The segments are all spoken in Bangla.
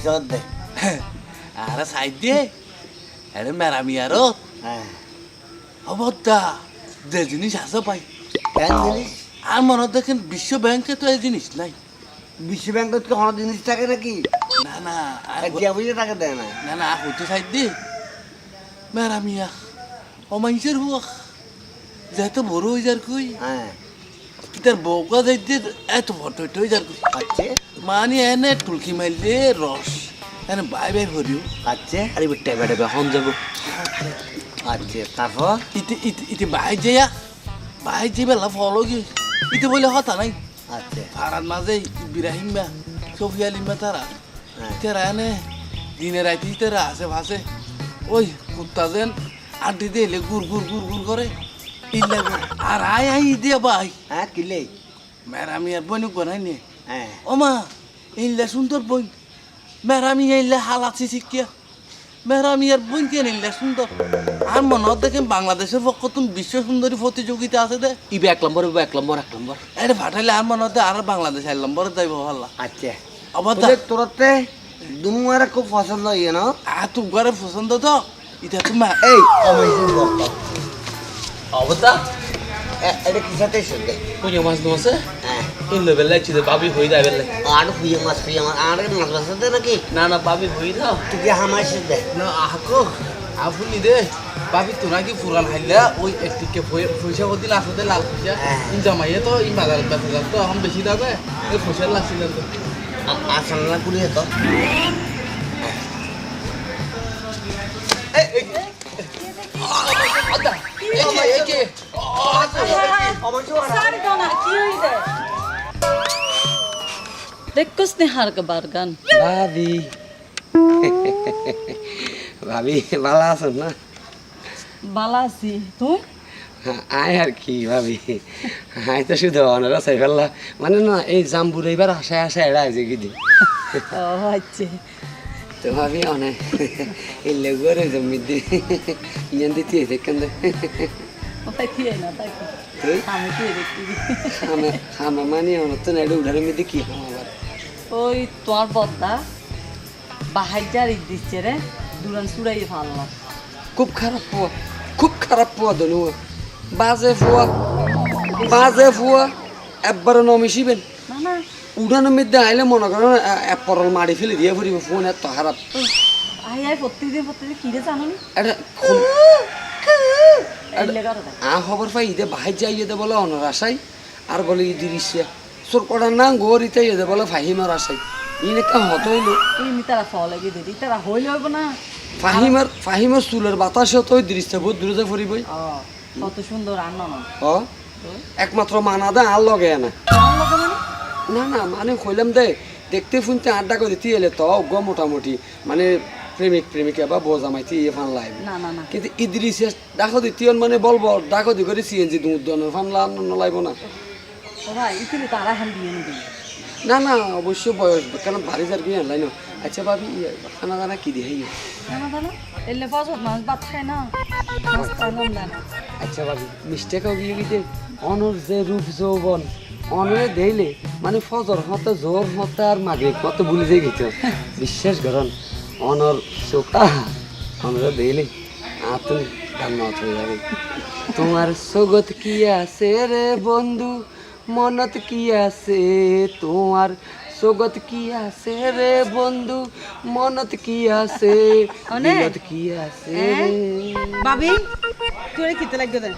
একটা দে আরে সাইড দিয়ে আরে মেরামি আরও অবদ্দা যে জিনিস আছে পাই কেন জিনিস আর মনে দেখেন বিশ্ব ব্যাংকে তো এই জিনিস নাই বিশ্ব ব্যাংকত কি কোনো জিনিস থাকে নাকি না না দিয়া বুঝে টাকা দেয় না না না হতে সাইড দিয়ে মেরামিয়া অমাইসের হুয়া যেহেতু বড় হয়ে যার কই হ্যাঁ তার বউকা যাইতে এত ফটো হয়ে যার আচ্ছা মানে এনে টুলকি মারলে রস। এনে বাই বাই ভরিও আচ্ছা আরে বেটা বেটা হন যাব। আচ্ছা তারপর? ইতি ইতে ইতে বাই যাইয়া বাই যে বেলা ফলো কি ইতে বলে হতা নাই। আচ্ছা। ফারাত মাঝে ইব্রাহিম বা সফিয়া লিম্বা তারা। হ্যাঁ। তারা এনে দিনে রাইতে তারা আছে ভাসে ওই কুত্তা যেন আন্টি দিলে গুর গুর গুর গুর করে। ইল্লা আর বাই হ্যাঁ কিলে মেরামি আর বইন বানাই নে হ্যাঁ ওমা ইল্লা সুন্দর বই মেরামি ইল্লা হালাচ্ছি শিখিয়া মেরামি আর বই কেন ইল্লা সুন্দর আর মনে দেখেন বাংলাদেশের পক্ষ তুমি বিশ্ব সুন্দরী প্রতিযোগিতা আছে দে ইবে এক নম্বর ইবে এক নম্বর এক নম্বর এটা ফাটাইলে আর মনে হতে আর বাংলাদেশ আইলাম বড় যাইব ভাল্লা আচ্ছা আবার তোরতে দুনুয়ারে খুব পছন্দ ইয়ে না আর তুমি ঘরে পছন্দ তো এটা তুমি এই অবতা? এটা কি সাথে শুনতে কুño মাছ নোছে হ্যাঁ। ইন লে বেলে চিদে বাবি হই দা বেলে আর ফুয়ে মাছ ফুয়ে মাছ। আর মাছ মাছ সাথে নাকি? না না বাবি হই দাও তুই হামাই সাথে না আহকো। আফুনি দে। বাবি তোরা কি ফুরান হাইলা? ওই একটিকে পয়সা দিন আসতে লাল পয়সা হ্যাঁ। ইন জামাইয়ে তো ইন বাজার বেচা তো এখন বেশি দাবে এই পয়সা লাগছিল তো আসল না কুড়িয়ে তো। ভাবি। ভাবি না? আয় আর কি ভাবি। আয় তো মানে না, এই জাম্বুর এইবার আশায় আশায় আছে কি তো ভাবি অনেক এই লেগুয়ারে জমি দি ইয়ান দিতে, দেখেন দে। না, তাই কি? তুই খামা খামা মানে অনত না এটা উঠার কি খাম আবার ওই তোমার বদ্দা বাহার যার ঈদ দিচ্ছে রে দুরান চুড়াই ভালো খুব খারাপ পোয়া খুব খারাপ পোয়া দনু বাজে ফুয়া বাজে ফুয়া একবারে নমিশিবেন না না উড়ানোর মধ্যে আইলে মনে করেন এক পরল মারি ফেলে দিয়ে ফুরিব ফোন এত খারাপ আই আই প্রত্যেকদিন প্রত্যেকদিন কিরে জানো এটা আ খবর পাই ইদে বাহাই যাই ইদে বলে অনর আশাই আর বলে ইদির ইসিয়া সোর কটার না গোর ইতে ইদে বলে ফাহিমার আশাই ইনে কা হত হইল। তারা ফল দিদি? তারা হইলে হইব না? ফাহিমার ফাহিমার চুলের বাতাসে তো ওই দৃশ্য বহুত দূরে যে ফুরিবই কত সুন্দর রান্না না ও একমাত্র মানা দে আর লগে না না না মানে কইলাম দে দেখতে শুনতে আড্ডা করে দিতে এলে তো গ মোটামুটি মানে প্রেমিক প্রেমিকা বা বউ জামাইতে ইয়ে ফান লাইব। না না না। কিন্তু ইদ্রিসে ডাকো দিতিয়ন মানে বলব ডাকো দি করে সিএনজি দুধ ফান লান নলাইব না না। না অবশ্য বয়স কেন ভারী যার কি আনলাই না। আচ্ছা ভাবি ইয়ে, খানা দানা কি দিয়ে এলে ফসল মাছ ভাত খায় না। আচ্ছা ভাবি মিস্টেকও গিয়ে গিয়ে অনর যে রূপ যৌবন অনরে দেইলে মানে ফজর হতে জোর হতে আর মাগরিব হতে ভুলে যাই গেছ। বিশ্বাস করন অনর চোখা অনরে দেইলে আতুন গান্নাত হয়ে যাবে। তোমার সগত কি আছে রে বন্ধু? মনত কি আছে? তোমার সগত কি আছে রে বন্ধু? মনত কি আছে? দিলত কি আছে রে? ভাবি তুই কিতে লাগবে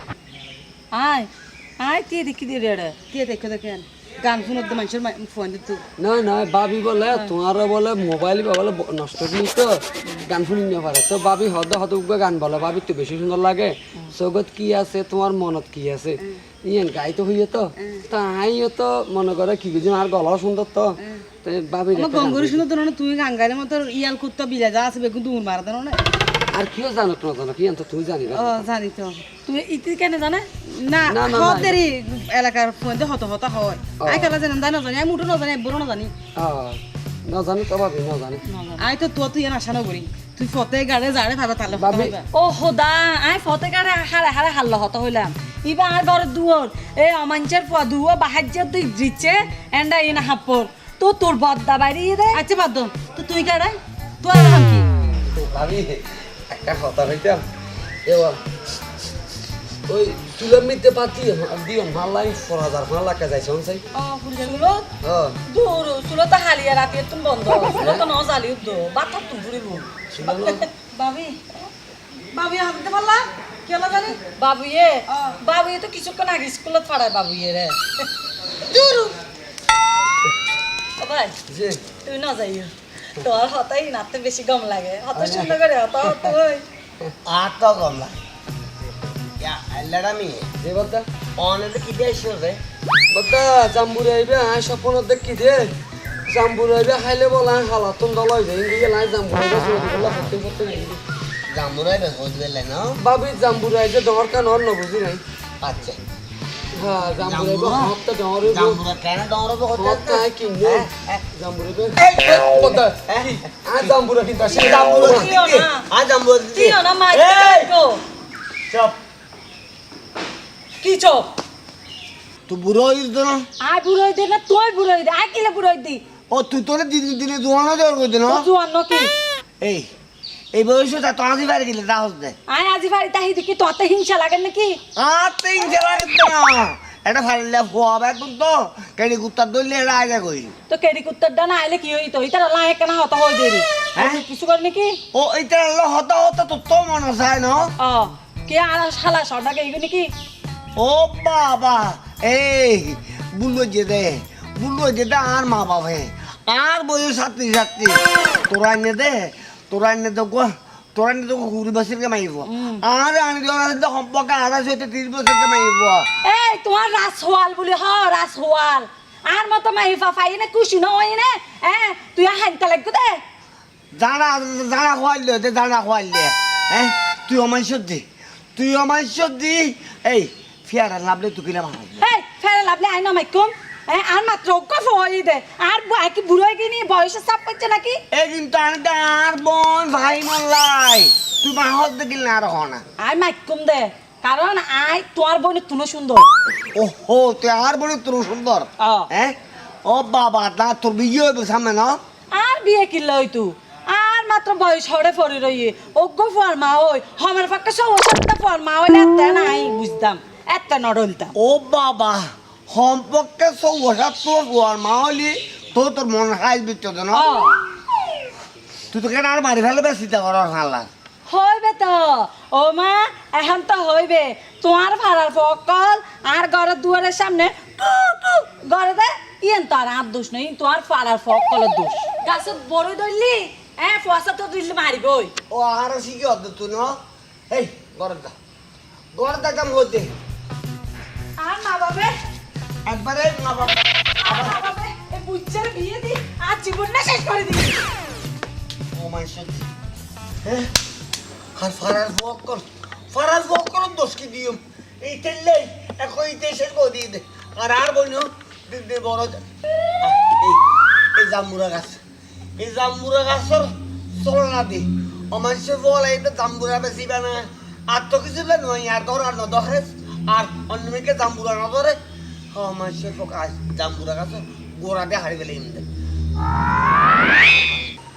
আয় আয় তে দেখি দিয়ে রে কে দেখে দেখেন গান শুনত তো মানুষের ফোন দিত। না না বাবি বলে তোমার বলে মোবাইল বলে নষ্ট করি তো গান শুনি না পারে। তো বাবি হদ হদ উগবে গান বলে বাবি তো বেশি সুন্দর লাগে। জগত কি আছে তোমার মনত কি আছে? ইয়েন গাই তো হইয়ে তো তা তো মনে করে কি বুঝি আর গলাও সুন্দর তো। বাবি গঙ্গুরি শুনত না তুই গাঙ্গারের মতো ইয়াল কুত্তা বিলা যা আছে বেগুন মারা দেন না আর কিও জানো না জানো কি তুমি জানি না জানি তো। তুমি ইতি কেন জানে? না না, না, হত এলাকার ফোন হত হতা হয়। আই কালা জানি না জানি আমি মুঠো না জানি বুড়ো না জানি না জানি তো ভাবি না জানি আই তো তোর তুই করি ফতে গাড়ে যাড়ে ভাবে তাহলে ভাবি। ও আই ফতে কারে হারে হারে হাল্লা হত হইলাম। ইবা আর ঘরের দুয়ার এই অমাঞ্চের পর দুয়া বাহাজ্য তুই দিচ্ছে এন্ডা ইনা হাপ্পর তো তোর বদ্দা বাড়ি রে আচ্ছা বাদ। তো তুই গাড়ে তুই আর হাম কি? ভাবি একটা কথা হইতাম এবার ওই তুলার মিতে পাতি দিও মালাই ফোর হাজার মালা কে যাইছে চাই। ও সুলত? হ্যাঁ দূর সুলত হালিয়া রাতে তুমি বন্ধ। সুলত ন জালি দো বাতা তুমি শুনো বাবি বাবি হাতে পারলা? কি হলো জানি? বাবুয়ে? বাবুয়ে তো কিছুক্ষণ আগে স্কুলত পড়ায় বাবুয়ে রে। দূর। ভাই তুই না যাইও। তোর হতাই নাতে বেশি গম লাগে। হত সুন্দর করে হত হত হই আর তো আইবে দলাই লাই জাম্বুরে বলা না বাবি জাম্বুরে আইবে ডর কান বুঝি নাই আচ্ছা হ্যাঁ জাম্বুরে আইবে হপ্তা হপ্তা জাম্বুরে আইবে এই, বদ্দা জাম্বুরে না মাই চপ কি চপ তুই বুড়ো হইস না? আই বুড়াই দে না তুই বুড়াই দে আই কিলে বুড়াই দি ও তুই তোরে দিন দিনে জোয়ানো দেওয়ার করতে না? জুয়ান নকি এই এই বয়সে তা তোরা বাড়ি গেলে তা হচ্ছে আই আজি বাড়ি তাহি দেখি তোতে হিংসা লাগে নাকি? আর তিন জেলা কিন্তু না। এটা ফাইলে ফোয়াবে একদম তো কেডি কুত্তার দলিয়ে এটা আগে কই? তো কেডি কুত্তর ডানা আইলে কি হইতো? ইতার লাহে কেনা হত হই দেরি। হ্যাঁ? কিছু করে নাকি? ও এটা হতা হতা তো তো মনে চায় না? ও কে আর শালা সর্দাকে ইগো নাকি? ও বাবা এই বুলো যেতে বুলো যেতে আর মা বাবা আর বই ছাত্রী ছাত্রী তোরা এনে দে তোরা এনে তো তোরা এনে তো কুড়ি বছরকে মাইব। আর আনি দেওয়া সম্পর্কে আড়াইশ হইতে ত্রিশ বছরকে মাইব। এই তোমার রাস হোয়াল বলি হ রাস হোয়াল আর মতো মাহি ফাফাই নে খুশি ন হই নে এ তুই হানতে লাগবে দে। জানা জানা খোয়াইলে দে জানা খোয়াইলে হ্যাঁ তুই অমাই সর্দি তুই অমাই সর্দি এই ফিয়ারা লাভলে তুই কিনা ভালো এই ফেরে লাভলে আই না মাইকুম আর মাত্র কফ হই দে। আর বুয়া কি বুড়ো হয়ে গিনি বয়সে চাপ পাচ্ছে নাকি? এই কিন্তু আমি তো আর বোন ভাই মাল্লাই। তুই মাহত দেখিল না আর হনা আই মাইকুম দে। কারণ আই তোমার বোন তুনো সুন্দর। ওহো তুই আর বড় তোর সুন্দর। হ্যাঁ ও বাবা না তোর বিয়ে হইবে সামনে না? আর বিয়ে কিনলে হই তু আর মাত্র বয়স হরে ফরি রইয়ে। অজ্ঞ ফর মা ওই আমার পক্ষে সব সত্তা ফর মা হইলে এত নাই বুঝতাম এত নডলতাম ও বাবা সম্পর্কে সব ওষার তোর ওর মা হলি তো তোর মন হাইল বিচ্ছ না? তুই তো কেন আর মারি ফেলে বেশি তা করার হাল্লা হইবে তো। ও মা এখন তো হইবে। তোমার ভাড়ার ফকল আর ঘরের দুয়ারের সামনে ঘরে দে। ইয়েন তো আর আর দোষ নেই তোমার ফাড়ার ফকলের দোষ। গাছত বড় ধরলি হ্যাঁ ফসা তো দিল্লি মারিবই ও আর শিখি অদ্দ তুই না। এই গরম দা। গরম দা কাম হতে আর মা বাবে? একবারে না বাবা। আর মা বাবে এই বুচ্চার বিয়ে দি আর জীবনটা শেষ করে দিবি। ও মাই সত্যি হ্যাঁ আর কর দোষ কি দিও? এই তেললে এখন এই দেশের গো দিয়ে দে। আর আর বইন দিন দিন বড় এই এই জাম্বুরা গাছ এই জাম্বুরা গাছর চল না দি। ও মানুষের বল তো জাম্বুরা বেশি বানা। আর তো কিছু না নয় আর ধর আর নধরে আর অন্য মেয়েকে জাম্বুরা না ধরে ও মানুষের ফোক আজ জাম্বুরা গাছ, গোড়া দিয়ে হারিয়ে গেলে ইন্দে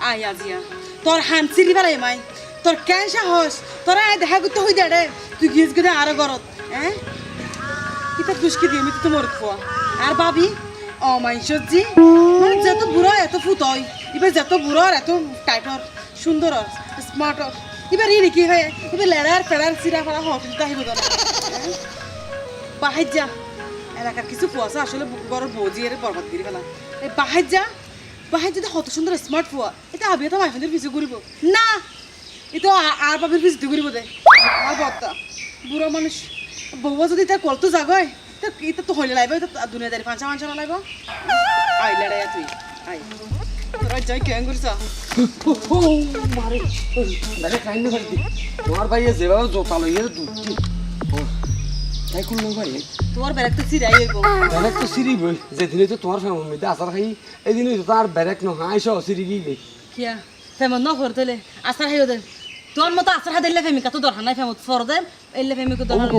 আই আজিয়া তোর হানসিরি বেলাই মাই? তোর কেন সাহস তোরা দেখা করতে হই দে রে। তুই গিয়েছ গেলে আরও গরত হ্যাঁ? কিতা দুষ্কি দিয়ে তো তোমার খোয়া। আর ভাবি ও মাই সজ্জি মানে যত বুড়ো এত ফুতই এবার যত বুড়ো এত টাইটর সুন্দর স্মার্ট এবার ই নাকি হয়? এবার লেড়ার ফেড়ার চিরা ফেড়া হট আহিব তোর বাহাই যা এলাকার কিছু ফুয়াছে আসলে বড় বৌজি এর বরবাদ করে ফেলা। এই বাহাই যা বাহাই যদি হত সুন্দর স্মার্ট ফুয়া। এটা আবিয়া তো মাইফেন্দের পিছু ঘুরিব। না এটা আর বাবির পিছু ঘুরিব দে। আমার বত্তা বুড়ো মানুষ। বউয়া যদি তার কলতো জাগয়, তা এটা তো হইলে লাইব এটা দুনিয়াদারি ফাঁসা ফাঁসা না লাইব। আই লড়াই তুই আই যেভাবে জোতা লইয়ে দুটি তাই করল ভাই? তোর ব্যাগ তো চিরাই হইব। ব্যারেক তো সিঁড়ি বই যেদিনে তো তোমার মধ্যে আসার খাই এই দিনে তো তার ব্যারেক ন আইসো গিয়ে কিয়া? ফেমত ন ফর তোলে আসার হাইও দে তোর মতো আসার হাতে এলে ফেমিকা তো দরকার নাই ফেমত ফর দে এলে ফেমিকে দরকার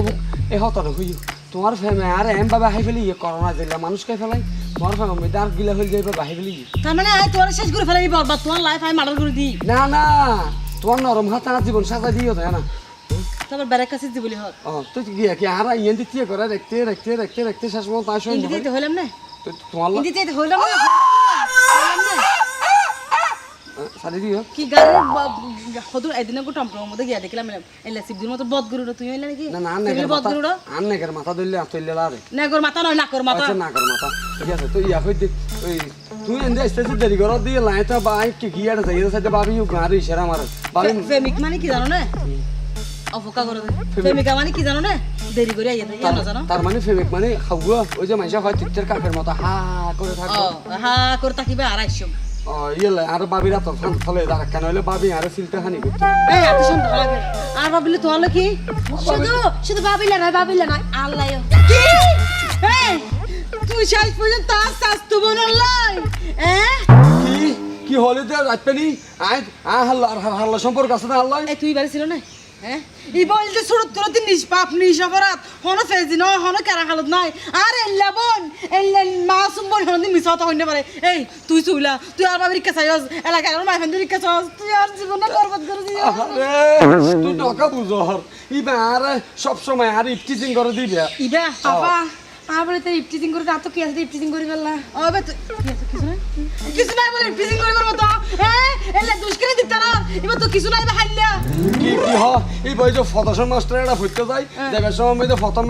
এই হতনে হইও তোমার ফ্যামে আর এম বাবা হাই ফেলি ইয়ে করোনা দিলে মানুষ খাই ফেলাই। তোমার ফ্যামিলির মধ্যে আর গিলা হয়ে যাইবে বাহাই ফেলি। তার মানে আই তোর শেষ করে ফেলাই বরবাদ তোমার লাইফ আই মার্ডার করে দি। না না তোমার নরম হাত আর জীবন সাজা দিও না তারপর ব্যারেক কাছে দি বলি হত ও তুই গিয়া কি আর ইয়ে দিতে করে? শেষ ইন্দি দিতে না। তোমার ইন্দি দিতে না। না সারি দিও। কি হদুর একদিন গো মধ্যে গিয়া দেখলাম এলে সিবদির মতো বদ গরুড়ো তুই হইলে নাকি? না না আন্নে বদ গরুড়ো আন্নে মাথা ধরলে আতইলে লারে না গোর মাথা নয় মাথা। আচ্ছা না কর মাথা। ঠিক আছে তো ইয়া হই ওই তুই এন্ডে আসতে দেরি কর দিয়ে লাই তো বাই কি গিয়া যাই সাথে ভাবি গাড়ি ইশারা মারে। মানে কি জানো না? অপকা করে প্রেমিকা মানে কি জানো না দেরি করে আইয়া দেয় জানো জানো তার মানে ফেমিক মানে খাওয়া ওই যে মাইসা হয় তিত্তের কাকের মতো হা করে ও হা করে তাকিবে আড়াইশো ও ইয়ে আর বাবিরা তোর ফান ফলে দাঁড়া কেন হইলে বাবি আর ফিলতে হানি করতে এই এত সুন্দর লাগে আর ভাবিলে তোমার কি? শুধু শুধু ভাবিলে না ভাবিলে না আল্লাহ কি? এই তুই শেষ পর্যন্ত স্বাস্থ্য বনলাই হ্যাঁ কি? কি হলে যে রাখবে নি আয় আ হাল্লা হাল্লা সম্পর্ক আছে না আল্লাহ তুই বাড়ি ছিল না? হ্যাঁ ই বলতে সুরত দিন নিষ্পাপ নিশপরাত হন ফেজি নয় হন কেরা হালত নাই আর এল্লা বোন এল্লা মাসুম বোন হন দিন মিশাতে হইতে পারে এই তুই চুইলা তুই আর বাবির কাছে আইস এলাকার মাই ফেন্দি কাছে তুই আর জীবনে বরবাদ করে আরে তুই টাকা বুঝর ইবা আর সব সময় আর ইফটিজিং করে দিবে ইবা আপা আবার তো ইপটিজিং করে রাত কি আছে ইপটিজিং করি বেলা ওবে তুই কিছু নাই? কিছু নাই বলে ইপটিজিং করিবার মতো। হ্যাঁ এলা দুষ্করে দিতা না। এবার তো কিছু নাই হাইলা কি কি হ? এই বই যে ফটোশন মাস্টার এটা ফুটতে সময়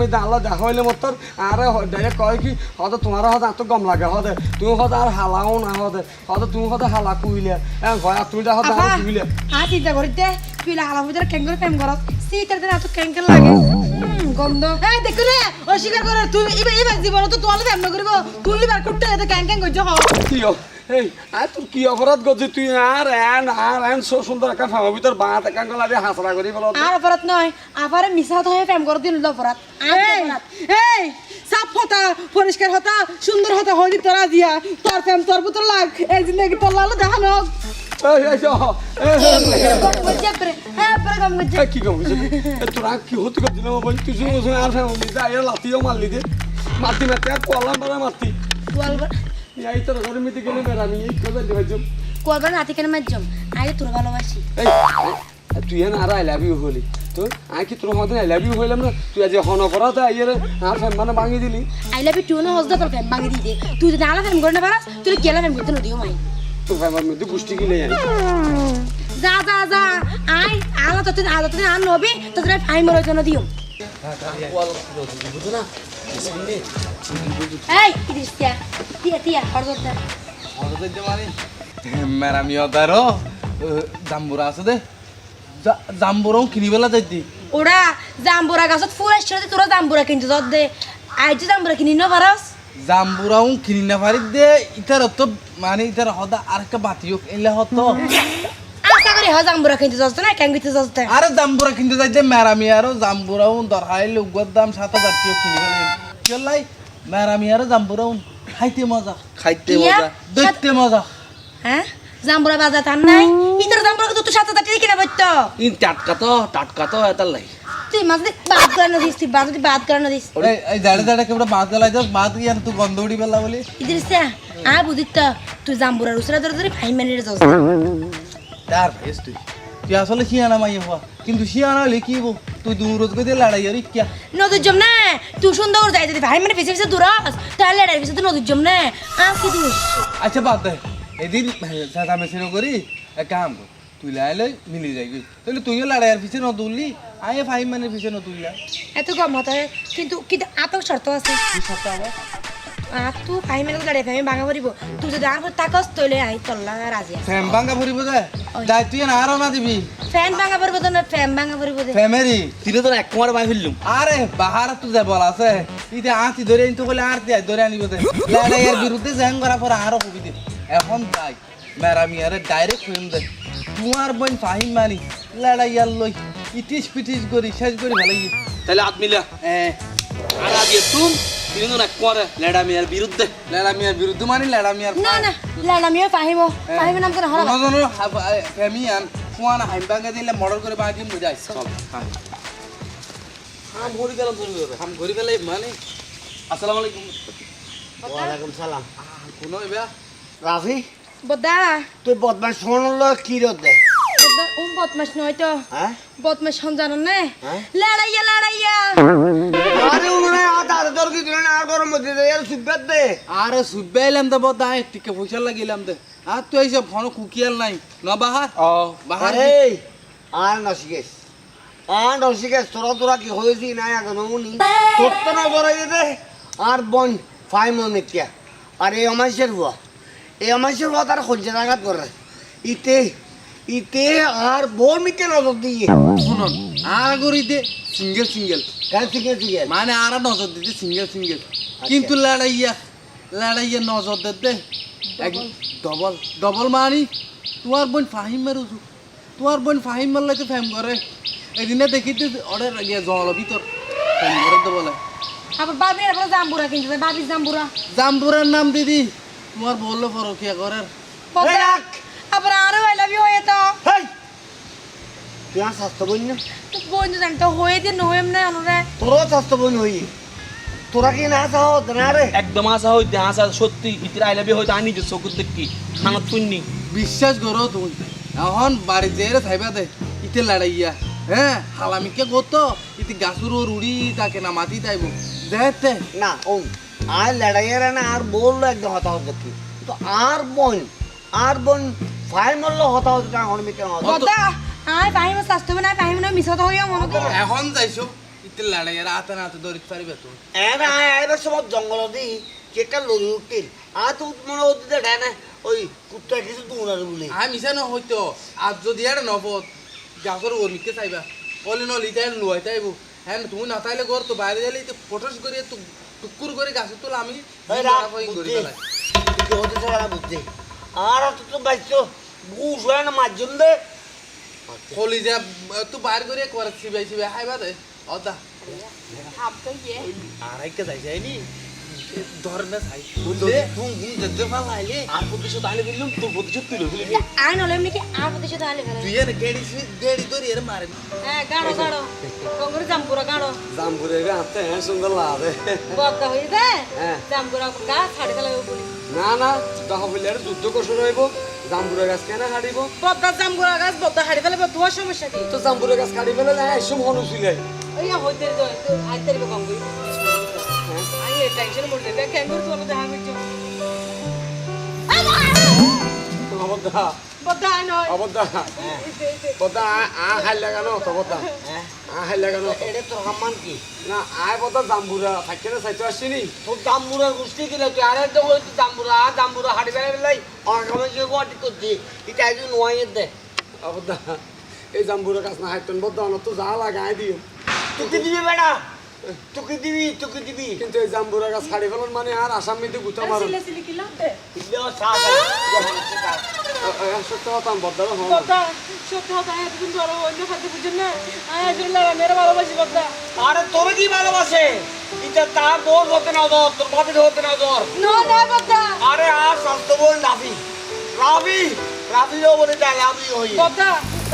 মধ্যে আল্লাহ দেখা হইলে মতর আর ডাইরেক্ট কয় কি? হয়তো তোমার হয়তো এত গম লাগে। হতে তুমি হয়তো আর হালাও না হতে হয়তো তুমি হয়তো হালা কুইলে। হ্যাঁ তুমি হয়তো আর কুইলে। হা চিন্তা করিতে। তুই হালা ভিতরে কেঙ্গর প্রেম করত এত কেঙ্গর লাগে? গন্ধ? এই দেখো রে অস্বীকার করে তুই এবার এবার জীবন তো তোয়ালে ফেম করিব তুই এবার কুটতে এত ক্যাং ক্যাং করছ হ কি হ এই আর তোর কি অপরাধ করছিস তুই আর এন আর এন সো সুন্দর একটা ফার্মের ভিতর বাঁধ একান গলা দিয়ে হাসরা করি বলো। আর অপরাধ নয় আবার মিশা হয়ে প্রেম করে দিন অপরাধ। আর এই সাফ হতা পরিষ্কার হতা সুন্দর হতা হইদি তোরা দিয়া। তোর ফেম তোর পুত্র লাগ। এই জিন্দগি তোর লাল দেখানো কি কম তোরা কি হতে বল তুই আর family they Maruti Maruti R column কোয়ালবার এই তোর ঘরে মিতে গেলে বেড়ানি এই কথা কেন মারজম আগে তোর ভালোবাসি তুই না আর আই লাভ ইউ হলি তো আই কি তোর মধ্যে আই লাভ ইউ হইলাম না তুই আজ হন করা তো আইয়ের আর ফ্যান মানে ভাঙি দিলি আই লাভ টু না হসদা তোর প্রেম ভাঙি দে তুই যদি আলা প্রেম করে না পারাস তুই কেলা প্রেম করতে নদিও মাই মধ্যে গিলে আই যা যা যা আই আলা তোতে আলা তোতে আর নবি জন্য দিও। এই তিয়া তিয়া জাম্বুরা আছে দে। জাম্বুরাও কিনিবেলা যাইতি। ওরা জাম্বুরা গাছত ফুল আসছে তোরা জাম্বুরা কিনতে দে। আইজ জাম্বুরা কিনি ন পারাস? জাম্বুরাও কিনি না পারি দে ইতার তো মানে ইতার হদা আর একটা বাতিও এলে হতো। আশা করি হ জাম্বুরা কিনতে যত না কেন কিনতে যত আরে জাম্বুরা কিনতে যাইতে মেরামি আরও জাম্বুরাও দরহাইলে উগর দাম সাত হাজার টিও কিনি ফেলে চলাই মেরামি আরও জাম্বুরাও খাইতে মজা। খাইতে মজা। দেখতে মজা। হ্যাঁ? জাম্বুরা বাজা তার নাই? ইতর জাম্বুরা তো সাত হাজার টাকা কিনা পড়তো ইন টাটকা তো টাটকা তো এটার লাই। তুই মাঝে বাদ করে না দিস তুই বাদ বাদ করে না দিস এই জাড়ে জাড়ে কেবড়া বাদ গলাই যাস বাদ ইয়ার তুই গন্ধ উড়ি বেলা বলি ইদিরিসা আ বুদিত তুই জাম্বুরা রুসরা ধরে ধরে ফাইন মানে যাস তার ফেস তুই তুই আসলে শিয়ানা মাইয়া হওয়া কিন্তু শিয়ানা হলে কি হব তুই দূর রোজ গিয়ে লড়াই আর কিয়া নদীর জম না তুই সুন্দর করে যাই যদি ভাই মানে পিছে পিছে দূরাস তাহলে এটার পিছে তো নদীর জম না আ কি দিস আচ্ছা বাদ দে এদিন সাদা মেশিন করি এক কাম কর মিলি যাইবি। তাহলে তুইও লড়াইয়ের পিছে ন তুললি আয়ে ফাইভ মানের পিছে ন তুললা। এত কম হতে কিন্তু কিন্তু আতক শর্ত আছে। আবার? আর তুই ফাইভ দাঁড়িয়ে ফাইভ ভাঙা পড়িব। তুই যদি আর তাকস তৈলে আই তল্লা রাজি আছে। ফ্যাম ভাঙ্গা ফুরিব যে যাই তুই না আরও না দিবি। ফ্যান ভাঙা পড়িব তো না ফ্যান ভাঙা পড়িব দে। ফ্যামেরি তিনে তো এক কুমার বাই ফেললুম। আরে বাহার তো যে বল আছে ইতে আতি ধরে আনতে বলে আর দিয়ে ধরে আনিব দে। লড়াইয়ের বিরুদ্ধে জ্যাং করা পরে আরও কবি দে। এখন যাই। মেরামিয়ারে ডাইরেক্ট ফিল্ম দে তোমার বোন ফাহিম মানি লড়াইয়ার লই ইটিস পিটিস করি শেষ করি ভালাই তাহলে হাত মিলা হ্যাঁ আর আগে তুম তিনজন এক করে লেডা মিয়ার বিরুদ্ধে। লড়ামিয়ার বিরুদ্ধে মানি লড়ামিয়ার না না লালামিও ফাহিমো। ফাহিমের নাম করে হরা নজনের ফেমিয়ান ফুয়ানা হাইম বাঙ্গা দিলে মডেল করে বাঙ্গি বুঝাই চল হাম ঘুরি গেলাম তুমি হাম ঘুরি ফেলে মানে? আসসালামু আলাইকুম। ওয়ালাইকুম সালাম। কোনো এবার? রাফি? বদা। তুই বদমাস শোনল কি রোদ দে বদা ও বদমাস নয় তো। হ্যাঁ? বদমাস হন জানো না? হ্যাঁ? লড়াইয়া লড়াইয়া। আরে উনারে আদা আদা দর কি গরম মধ্যে দে আর সুব্বাত দে। আরে সুব্বে এলাম তো বদা টিকে পয়সা লাগিলাম দে আর তুই এইসব ফোন কুকিয়াল নাই ন বাহার? ও। বাহার আরে আর নসিকেস আর নসিকেস তোরা তোরা কি হয়েছি না আগে নমুনি? তোর তো না বড় দে। আর বোন ফাইম নেকিয়া আর এই অমাইশের বুয়া। এই অমাইশের বুয়া তার খোঁজে রাগাত করে। ইতে ইতে আর মিকে নজর দিয়ে। শুনুন আর গরি দে সিঙ্গেল। সিঙ্গেল মানে আর নজর দিতে সিঙ্গেল সিঙ্গেল। কিন্তু লড়াইয়া লড়াইয়া নজর দে দে। ডবল। ডবল মানি তোমার বোন ফাহিম মারুছু তোমার বোন ফাহিম মারলে তো ফেম করে। এদিনে দেখিতে অর্ডার গিয়ে জল ভিতর। ফেম করে তো বলে। আবার বাবি এবার জাম্বুরা কিনছে বাবি জাম্বুরা। নাম দিদি। তোমার বলল ফরকিয়া করার। আবার আরও আই লাভ ইউ হয়ে তো। হেই! তুই আর স্বাস্থ্য বোন না? তো বোন জান তো হয়ে দিয়ে নহেম না অনুরে তোরও স্বাস্থ্য বোন হই। তোরা কি না চাও না রে? একদম আসা হইতে আসা সত্যি ইতির আইলাবি হইতে আনি যে চকুর দেখি খানাত শুননি? বিশ্বাস করো তুমি। এখন বাড়ি যেয়ে থাইবা দে ইতে লড়াইয়া। হ্যাঁ হালামিকে গতো ইতি গাছুর রুড়ি তাকে না মাটি তাইব। দেখতে না ও আর লড়াইয়ের না আর বলল একদম হতাহত দেখি তো আর বোন আর বোন ফাই মরলো হতাহত তা হন মিকে বদা আই ফাহিমো স্বাস্থ্য না ফাহিম না মিছা তো হইয়া মনে করো এখন যাইছো ইতে লড়াইয়ার আতে না আতে দরিত পারিবে তুমি এর আয় এবার সব জঙ্গল দি কেটা লড়ি উঠিল আর তো মনে দেখ না ওই কুত্তা কিছু দৌড়ার বলে আমি মিশা ন হইতো আজ যদি আর নবত গাছর ওর চাইবা বলে নলি তাই লুয়াই তাইব হ্যাঁ তুমি না তাইলে ঘর তো বাইরে গেলে তো ফটোস করে তো টুকুর করে গাছে তোল আমি বুঝছি আর তো বাইছো বুঝ হয় না মাধ্যম দে। খলি যা তো বাইর করে করে সিবাই সিবাই হাইবা দে। অদা আড়াইকে যাই যায়নি ধর না যাই। বুঝলে হুম হুম যেতে পারলাইলে আর প্রতিশোধ আইলে দিলাম তোর প্রতিশোধ তুলে ফেলি আই নলে এমনি কি আর প্রতিশোধ আলে তুই এর গেড়ি গেড়ি ধরি এর মারে। হ্যাঁ গাড়ো গাড়ো। জাম্পুরা হাতে হ্যাঁ সুন্দর লাগে বদা হয়ে। গা ছাড়ি না না দেখা বললে যুদ্ধ কষ্ট রইব জামপুরে গাছ কেন কাটিব বদা জাম্পুরা গাছ বদা হাড়ি ফেলে তোমার সমস্যা কি তো জামপুরে গাছ কাটি ফেলে না এসব হনু ছিলাই ওই হইতে আইতে কঙ্গুরি আই টেনশন মরতে দেখ দামবুড়ার গোষ্ঠী কিনা তুই আর দামবুড়া দামবুড়া হাড়ি বেড়ে বেলাই অনেক করছি এটা একজন নোয়াইয়ের দে। অবদা এই জামপুরে গাছ না হাইতেন বদা তো যা লাগাই দিও। তুকে দিবি বেড়া? তুকে দিবি তুকে দিবি। কিন্তু এই জামপুরা গাছ ছাড়ি ফেলার মানে আর আসামিতে গুতা মারো। সত্য কথা বদারও হন সত্যি কথা এতদিন ধরো অন্য খাতে বুঝছেন না। আয় আসলে ভালোবাসি বদা আরে তোরে কি ভালোবাসে? এটা তার বোর হতে না দর তোর বাপের হতে না দর নো না বদা আরে আর স্বাস্থ্য বল রাফি। রাফি বলে রাফি হই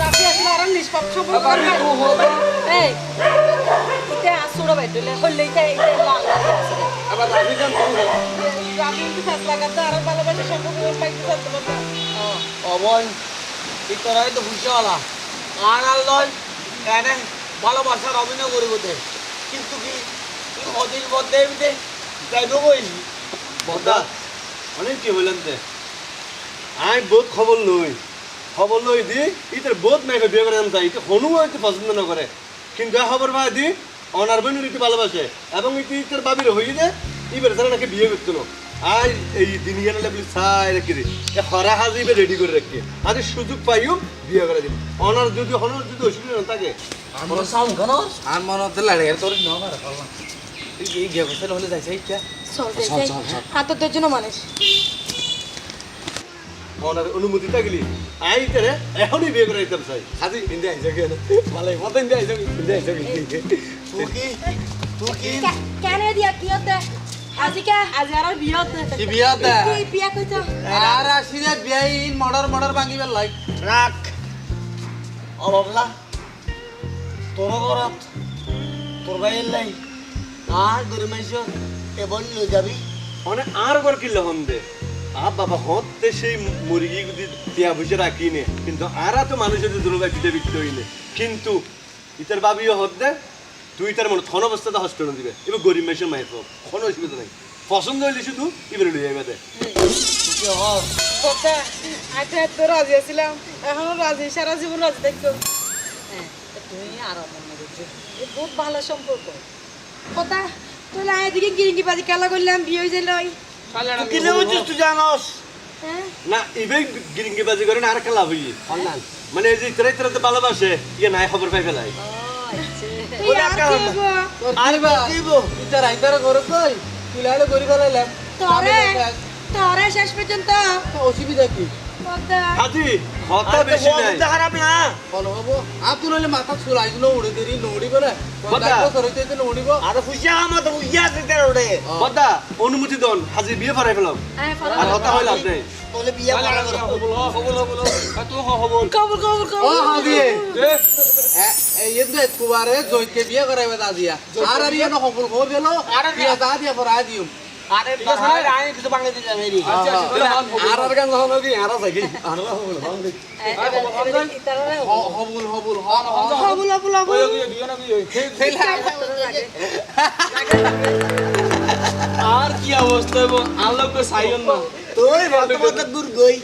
আসলে নিষ্পাপ সম্পর্ক এই। আবার কিন্তু আর ভালোবাসা সম্পর্ক পাইতে থাকতে আর আর লয় ভালোবাসার অভিনয় করিব দে। কিন্তু কি অদিন বদলে দে? যাইব কইলি বদা অনেক কি বললেন তে? আমি বহুত খবর লই। খবর লই দি ইতার বহুত মেয়েকে বিয়ে করে আনতে ইতে হনু হয়তো পছন্দ না করে কিন্তু খবর ভাই দি অনার বোন ইতি ভালোবাসে এবং ইতি ইতার বাবির হই দে ইবার তারা নাকি বিয়ে করতো না আই এই দিনিয়া নালে বলি সাই রেখে দি এ খরা হাজিবে রেডি করে রাখি। আজ সুযোগ পাইও বিয়ে করে দিন অনার যদি হনার যদি অসুবিধা না থাকে। আমরা সাউন্ড কেন আর মনে হতে লড়াইয়ার তোর ন মারে পারলাম। এই গিয়ে বসে হলে যাইছে ইচ্ছা হাতদের জন্য মানুষ ওনার অনুমতি থাকলি আই ইতারে এখনই বিয়ে করে দিতাম চাই হাজি ইন্দে আইসা কেন? ভালো মতো ইন্দে আইসা ইন্দে আইসা তুই কি তুই কি কেন দিয়া কি হতে আজি আর বিয়ে কি বিয়া কি বিয়া কইতো আর আসি যে বিয়াইন মর্ডার মর্ডার ভাঙিবার লাগ রাখ অবলা তোর ঘরত তোর ভাইয়ের লাই আর গরিব এবার নিয়ে যাবি মানে আর ঘর কিনলে হন দে আ বাবা হতে সেই মুরগি গুদি টিয়া বুঝে রাখি নে কিন্তু আর তো মানুষের দুর্গা বিক্রি হইলে কিন্তু ইতার বাবিও হত দে তুই তার মনে থন অবস্থাতে হসপিটাল দিবে। এবার গরিব মানুষের মায়ের পাব কোনো অসুবিধা নাই। পছন্দ হইলে শুধু এবারে লইয়া যাবে দে। আচ্ছা তো রাজি আছিলাম। এখনও রাজি সারা জীবন রাজি দেখতো তুই আর মনে করছিস বহুত ভালো সম্পর্ক। কথা তুই লাই দিকে গিরিঙ্গি বাজি খেলা করলাম বিয়ে হয়ে যাইল তুই কিনে বুঝছিস তুই জানস? হ্যাঁ? না ইবে গিরিঙ্গি বাজি করে না আর খেলা হই মানে এই যে ইতরা ভালোবাসে ইয়ে নাই খবর পাই ফেলাই। তোরে শেষ পর্যন্ত। অসুবিধা কি? কথা হাজি বেশি নাই। না মাথা উড়ে দেরি নড়িব না কথা। নড়িব। আর অনুমতি দন। বিয়ে ফেলাম। আর হতা হইল আপনি তোলে বিয়া করা করো। কবুল কবুল ও কবুল। হাজি। এই ইন্দে কুবারে জয়কে বিয়ে করাইবে দাদিয়া। আর আর ইয়ে নহবল গো গেল বিয়া? দা দিয়া পর আদিম আরে আমি কিছু বাংলা দিলাম এরি আর কি অবস্থা এবং আলোকে সাইন না তুই ভালো দূর গই